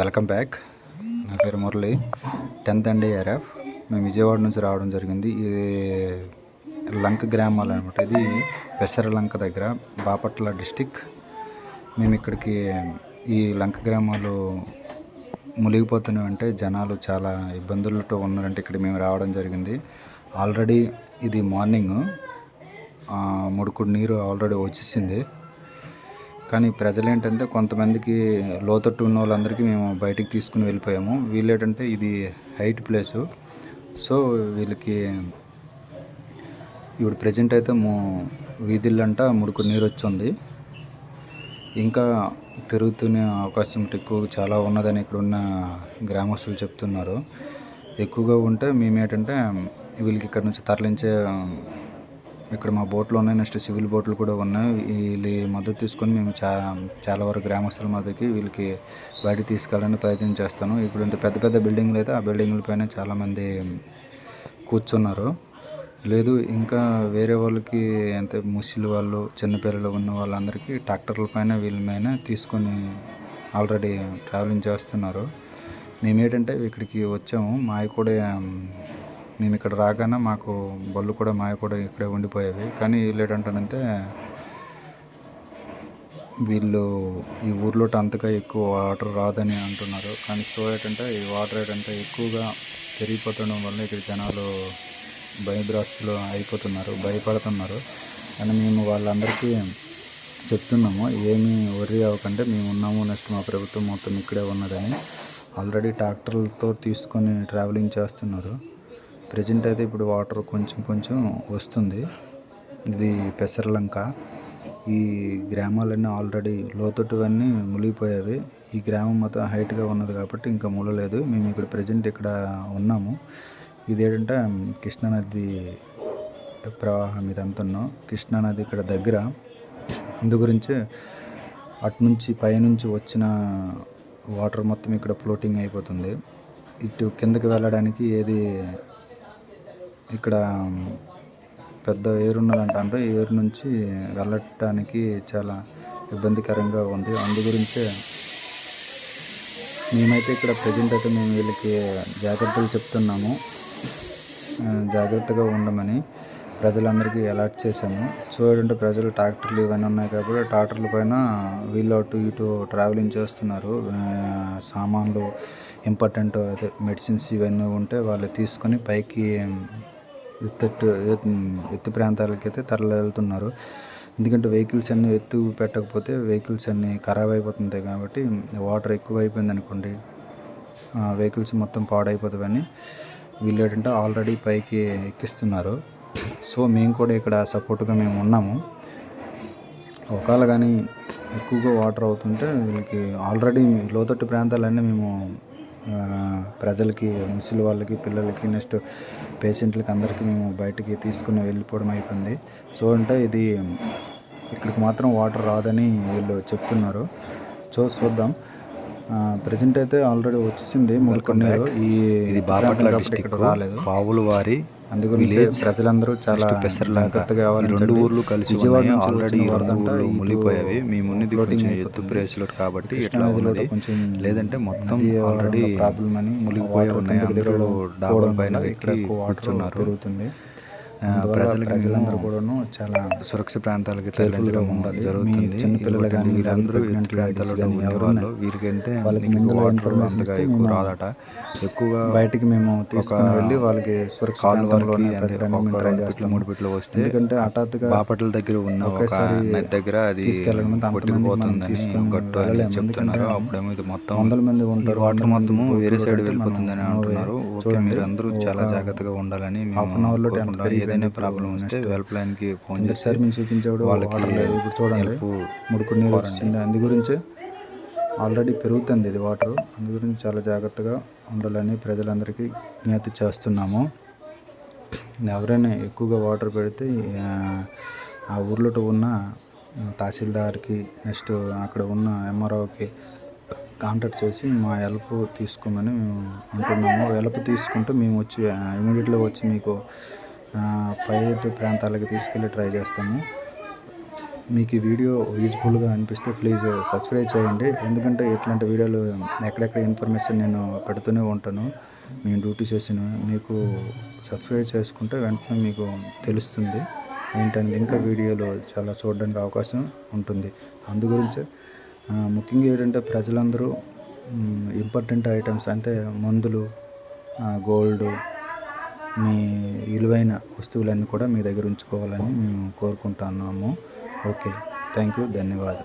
Welcome back. నా పేరు Murali. Tenth and ARF మేము విజయవాడ నుంచి రావడం జరిగింది. ఇది లంక గ్రామాలు అనమాట ఇది పెసర లంక దగ్గర బాపట్ల డిస్టిక్. మేము ఇక్కడికి ఈ లంక గ్రామాలు మునిగిపోతున్నామంటే జనాలు చాలా ఇబ్బందులతో ఉన్నారంటే ఇక్కడ మేము రావడం జరిగింది. ఆల్రెడీ ఇది మార్నింగ్. ముడుకుడు నీరు ఆల్రెడీ వచ్చేసింది. కానీ ప్రజలు ఏంటంటే కొంతమందికి లోతట్టు ఉన్న వాళ్ళందరికీ మేము బయటికి తీసుకుని వెళ్ళిపోయాము. వీళ్ళు ఏంటంటే ఇది హైట్ ప్లేసు. సో వీళ్ళకి ఇప్పుడు ప్రజెంట్ అయితే మూ వీధులంట ముడుకు నీరు వచ్చింది ఇంకా పెరుగుతునే అవకాశం ఎక్కువ చాలా ఉన్నదని ఇక్కడ ఉన్న గ్రామస్తులు చెప్తున్నారు. ఎక్కువగా ఉంటే మేము ఏంటంటే వీళ్ళకి ఇక్కడ నుంచి తరలించే ఇక్కడ మా బోట్లు ఉన్నాయి. నెక్స్ట్ సివిల్ బోట్లు కూడా ఉన్నాయి. వీళ్ళ మద్దతు తీసుకొని మేము చా చాలా వరకు గ్రామస్తుల మద్దతుకి వీళ్ళకి బయటికి తీసుకెళ్ళడానికి ప్రయత్నం చేస్తాను. ఇప్పుడు ఇంత పెద్ద పెద్ద బిల్డింగ్లు అయితే ఆ బిల్డింగ్ల పైన చాలామంది కూర్చున్నారు. లేదు ఇంకా వేరే వాళ్ళకి అంటే ముసిలి వాళ్ళు చిన్నపిల్లలు ఉన్న వాళ్ళందరికీ ట్రాక్టర్ల పైన వీళ్ళ పైన తీసుకొని ఆల్రెడీ ట్రావెలింగ్ చేస్తున్నారు. మేము ఏంటంటే ఇక్కడికి వచ్చాము. మావి కూడా నేను ఇక్కడ రాగానే మాకు బళ్ళు కూడా మాయ కూడా ఇక్కడే ఉండిపోయేవి కానీ వీళ్ళు వీళ్ళు ఈ ఊర్లో అంతగా ఎక్కువ వాటర్ రాదని అంటున్నారు. కానీ సో ఏంటంటే ఈ వాటర్ ఏంటంటే ఎక్కువగా పెరిగిపోతుండడం వల్ల ఇక్కడ జనాలు భయభ్రాస్తులు అయిపోతున్నారు భయపడుతున్నారు. కానీ మేము వాళ్ళందరికీ చెప్తున్నాము ఏమీ వరి అవ్వకంటే మేము ఉన్నాము నెక్స్ట్ మా ప్రభుత్వం మొత్తం ఇక్కడే ఉన్నదని. ఆల్రెడీ ట్రాక్టర్లతో తీసుకొని ట్రావెలింగ్ చేస్తున్నారు. ప్రజెంట్ అయితే ఇప్పుడు వాటర్ కొంచెం కొంచెం వస్తుంది. ఇది పెసరలంక. ఈ గ్రామాలన్నీ ఆల్రెడీ లోతట్టువన్నీ మునిగిపోయేవి ఈ గ్రామం మొత్తం హైట్గా ఉన్నది కాబట్టి ఇంకా మూలలేదు మేము ఇక్కడ ప్రజెంట్ ఇక్కడ ఉన్నాము. ఇదేంటంటే కృష్ణానది ప్రవాహం ఇదంతా ఉన్నాం. కృష్ణానది ఇక్కడ దగ్గర. ఇందు గురించి అటు నుంచి పైనుంచి వచ్చిన వాటర్ మొత్తం ఇక్కడ ఫ్లోటింగ్ అయిపోతుంది. ఇటు కిందకి వెళ్ళడానికి ఏది ఇక్కడ పెద్ద ఏరున్నదంట అంటే. ఏరు నుంచి వెళ్ళటానికి చాలా ఇబ్బందికరంగా ఉంది. అందు గురించే మేమైతే ఇక్కడ ప్రజెంట్ అయితే మేము వీళ్ళకి జాగ్రత్తలు చెప్తున్నాము. జాగ్రత్తగా ఉండమని ప్రజలందరికీ అలర్ట్ చేశాము. సో ఏంటంటే ప్రజలు ట్రాక్టర్లు ఇవన్నీ ఉన్నాయి కాబట్టి ట్రాక్టర్ల పైన వీళ్ళు అటు ఇటు ట్రావెలింగ్ చేస్తున్నారు. సామాన్లు ఇంపార్టెంట్ అదే మెడిసిన్స్ ఇవన్నీ ఉంటే వాళ్ళు తీసుకొని పైకి ఎత్తు ఎత్తు ప్రాంతాలకి అయితే తరలి వెళ్తున్నారు. ఎందుకంటే వెహికల్స్ అన్నీ ఎత్తు పెట్టకపోతే వెహికల్స్ అన్నీ ఖరాబ్ అయిపోతుంటాయి కాబట్టి వాటర్ ఎక్కువ అయిపోయింది అనుకోండి వెహికల్స్ మొత్తం పాడైపోతాయని వీళ్ళు ఏంటంటే ఆల్రెడీ పైకి ఎక్కిస్తున్నారు. సో మేము కూడా ఇక్కడ సపోర్ట్గా మేము ఉన్నాము. ఒకవేళ కానీ ఎక్కువగా వాటర్ అవుతుంటే వీళ్ళకి ఆల్రెడీ లోతట్టు ప్రాంతాలన్నీ మేము ప్రజలకి ముసలి వాళ్ళకి పిల్లలకి నెక్స్ట్ పేషెంట్లకి అందరికీ మేము బయటికి తీసుకుని వెళ్ళిపోవడం అయిపోయింది. సో అంటే ఇది ఇక్కడికి మాత్రం వాటర్ రాదని వీళ్ళు చెప్తున్నారు. సో చూద్దాం. ప్రజెంట్ అయితే ఆల్రెడీ వచ్చేసింది. ముల్కొండలో ఈ ఇది బాపట్ల డిస్టిక్ రాలేదు. పావులు వారి అందుగురించి ప్రజలందరూ చాలా జాగ్రత్తగా. రెండు ఊర్లు కలిసి విజయవాడ ఆల్రెడీ ఊర్లు ఇటు మునిగిపోయేవి మేము ఉన్నది కొంచెం. ఎత్తు ప్లేస్లో కాబట్టి ఇట్లా ఉన్నది లేదంటే మొత్తం ఆల్రెడీ ప్రాబ్లం అని మునిగిపోయి ఉన్నాయి. దిగడం డాబా పైన ఎక్కి కూర్చున్నారు. ప్రజలందరూ కూడాను చాలా సురక్ష ప్రాంతాలకి తరలించడం ఉండాలి. జరుగుతుంది చిన్న పిల్లలు. కానీ వీళ్ళందరూ వాళ్ళు వీరికంటే వాళ్ళకి వాటర్ అంతగా ఎక్కువ రాదట ఎక్కువగా బయటికి మేము తీసుకుని వెళ్ళి వాళ్ళకి సురక్షిత చేస్తాము మూడు ఫీట్లు వస్తే ఎందుకంటే హఠాత్తుగా బాపట్ల దగ్గర ఉన్న ఒక ఒకేసారి నది దగ్గర అది కొట్టుకుపోతుందని గట్టు అని. చెప్తున్నారు అప్పుడేమో ఇది మొత్తం వందల మంది ఉంటారు వాటర్ మొత్తము వేరే బోట్లు సైడ్ వెళ్ళిపోతుందని అంటున్నారు ఓకే మీరు అందరూ చాలా జాగ్రత్తగా ఉండాలని హాఫ్ అన్ అవర్లో. ఏదైనా ప్రాబ్లం వస్తే హెల్ప్ లైన్కి ఫోన్ చేసి ఒకసారి మేము చూపించేవాడు వాళ్ళకి లేదు ఇప్పుడు చూడండి ముడుకు నీరు వచ్చింది అందు గురించి ఆల్రెడీ పెరుగుతుంది ఇది వాటర్ అందు గురించి చాలా జాగ్రత్తగా ఉండాలని ప్రజలందరికీ విజ్ఞప్తి చేస్తున్నాము. ఎవరైనా ఎక్కువగా వాటర్ పెడితే ఆ, ఆ ఊర్లో ఉన్న తహసీల్దార్కి నెక్స్ట్ అక్కడ ఉన్న ఎంఆర్ఓకి కాంటాక్ట్ చేసి మా హెల్ప్ తీసుకోమని మేము అంటున్నాము. హెల్ప్ తీసుకుంటే మేము వచ్చి ఇమీడియట్గా వచ్చి మీకు ఆ, ప్రాంతాలకి ప్రాంతాలకు తీసుకెళ్ళి ట్రై చేస్తాము మీకు ఈ వీడియో యూజ్ఫుల్గా అనిపిస్తే ప్లీజ్ సబ్స్క్రైబ్ చేయండి. ఎందుకంటే ఇట్లాంటి వీడియోలు ఎక్కడెక్కడ ఇన్ఫర్మేషన్ నేను పెడుతూనే ఉంటాను. నేను డ్యూటీ చేసిన మీకు సబ్స్క్రైబ్ చేసుకుంటే వెంటనే మీకు తెలుస్తుంది. ఏంటంటే ఇంకా వీడియోలు చాలా చూడడానికి అవకాశం ఉంటుంది. అందు గురించి ముఖ్యంగా ఏంటంటే ప్రజలందరూ ఇంపార్టెంట్ ఐటమ్స్ అంటే మందులు గోల్డ్ మీ విలువైన వస్తువులన్నీ కూడా మీ దగ్గర ఉంచుకోవాలని మేము కోరుకుంటున్నాము. ఓకే. థ్యాంక్ యూ ధన్యవాదాలు.